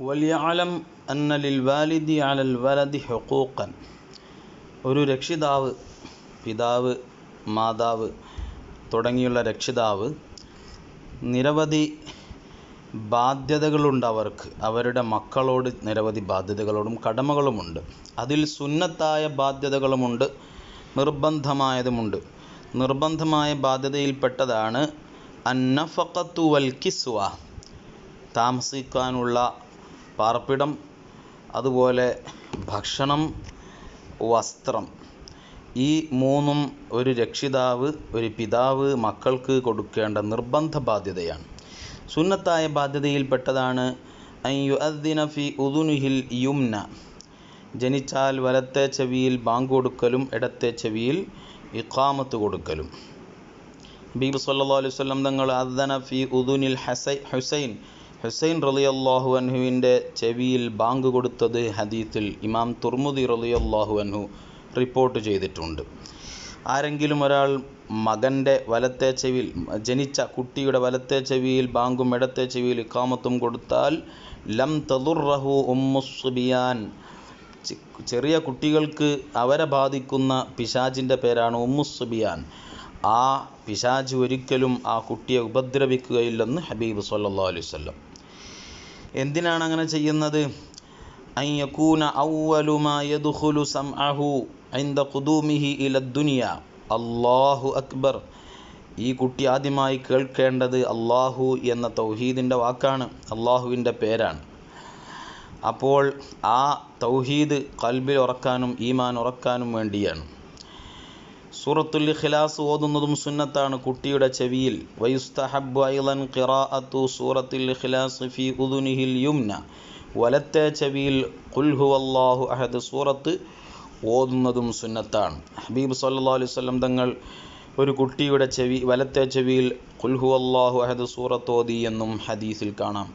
വലിയലം അന്നലിൽ വാലിദി അലൽ വലതി ഹൊക്കൂക്കൻ ഒരു രക്ഷിതാവ് പിതാവ് മാതാവ് തുടങ്ങിയുള്ള രക്ഷിതാവ് നിരവധി ബാധ്യതകളുണ്ട് അവർക്ക്. അവരുടെ മക്കളോട് നിരവധി ബാധ്യതകളോടും കടമകളുമുണ്ട്. അതിൽ സുന്നത്തായ ബാധ്യതകളുമുണ്ട് നിർബന്ധമായതുമുണ്ട്. നിർബന്ധമായ ബാധ്യതയിൽപ്പെട്ടതാണ് അന്നഫക്കത്തു വൽ താമസിക്കാനുള്ള പാർപ്പിടം അതുപോലെ ഭക്ഷണം വസ്ത്രം. ഈ മൂന്നും ഒരു രക്ഷിതാവ് ഒരു പിതാവ് മക്കൾക്ക് കൊടുക്കേണ്ട നിർബന്ധ ബാധ്യതയാണ്. സുന്നത്തായ ബാധ്യതയിൽപ്പെട്ടതാണ് ഫി ഉദുനുഹിൽ യുംന. ജനിച്ചാൽ വലത്തെ ചെവിയിൽ ബാങ്ക് കൊടുക്കലും ഇടത്തെ ചെവിയിൽ ഇഖാമത്ത് കൊടുക്കലും. ബീബ് സല്ലല്ലാഹു അലൈവല്ലം തങ്ങൾ അദ്ദന ഫി ഉദുനിൽ ഹസൈ ഹുസൈൻ ഹുസൈൻ റളിയല്ലാഹു അൻഹുവിന്റെ ചെവിയിൽ ബാങ്ക് കൊടുത്തത് ഹദീത്തിൽ ഇമാം തുർമുദി റളിയല്ലാഹു അൻഹു റിപ്പോർട്ട് ചെയ്തിട്ടുണ്ട്. ആരെങ്കിലും ഒരാൾ മകന്റെ വലത്തെ ചെവിയിൽ ജനിച്ച കുട്ടിയുടെ വലത്തെ ചെവിയിൽ ബാങ്കും ഇടത്തെ ചെവിയിൽ ഇക്കാമത്തും കൊടുത്താൽ ലം തദുർറഹു ഉമ്മുസുബിയാൻ ചെറിയ കുട്ടികൾക്ക് അവരെ ബാധിക്കുന്ന പിശാചിന്റെ പേരാണ് ഉമ്മുസുബിയാൻ ആ പിശാജ് ഒരിക്കലും ആ കുട്ടിയെ ഉപദ്രവിക്കുകയില്ലെന്ന് ഹബീബ് സല്ലല്ലാഹു അലൈഹി വസല്ലം എന്തിനാണ് അങ്ങനെ ചെയ്യുന്നത്? യദ്ഖുലു സംഅഹു ഖുദൂമിഹി അല്ലാഹു അക്ബർ. ഈ കുട്ടി ആദ്യമായി കേൾക്കേണ്ടത് അള്ളാഹു എന്ന തൗഹീദിന്റെ വാക്കാണ് അള്ളാഹുവിന്റെ പേരാണ്. അപ്പോൾ ആ തൗഹീദ് കൽബിൽ ഉറക്കാനും ഈമാൻ ഉറക്കാനും വേണ്ടിയാണ്. സൂറത്തുൽ ഇഖ്ലാസ് ഓതുന്നതും സുന്നത്താണ്. കുട്ടിയുടെ ചെവിയിൽ ഖിറാഅത്തു സൂറത്തുൽ ഇഖ്ലാസ് ഫി ഉദുനിഹിൽ യുംന. വലത്തെ ചെവിയിൽ ഖുൽ ഹുവല്ലാഹു അഹദ് സൂറത്ത് ഓതുന്നതും സുന്നത്താണ്. ഹബീബ് സല്ലല്ലാഹു അലൈഹി വസല്ലം തങ്ങൾ ഒരു കുട്ടിയുടെ ചെവി വലത്തെ ചെവിയിൽ ഖുൽ ഹുവല്ലാഹു അഹദ് സൂറത്ത് ഓതി എന്നും ഹദീസിൽ കാണാം.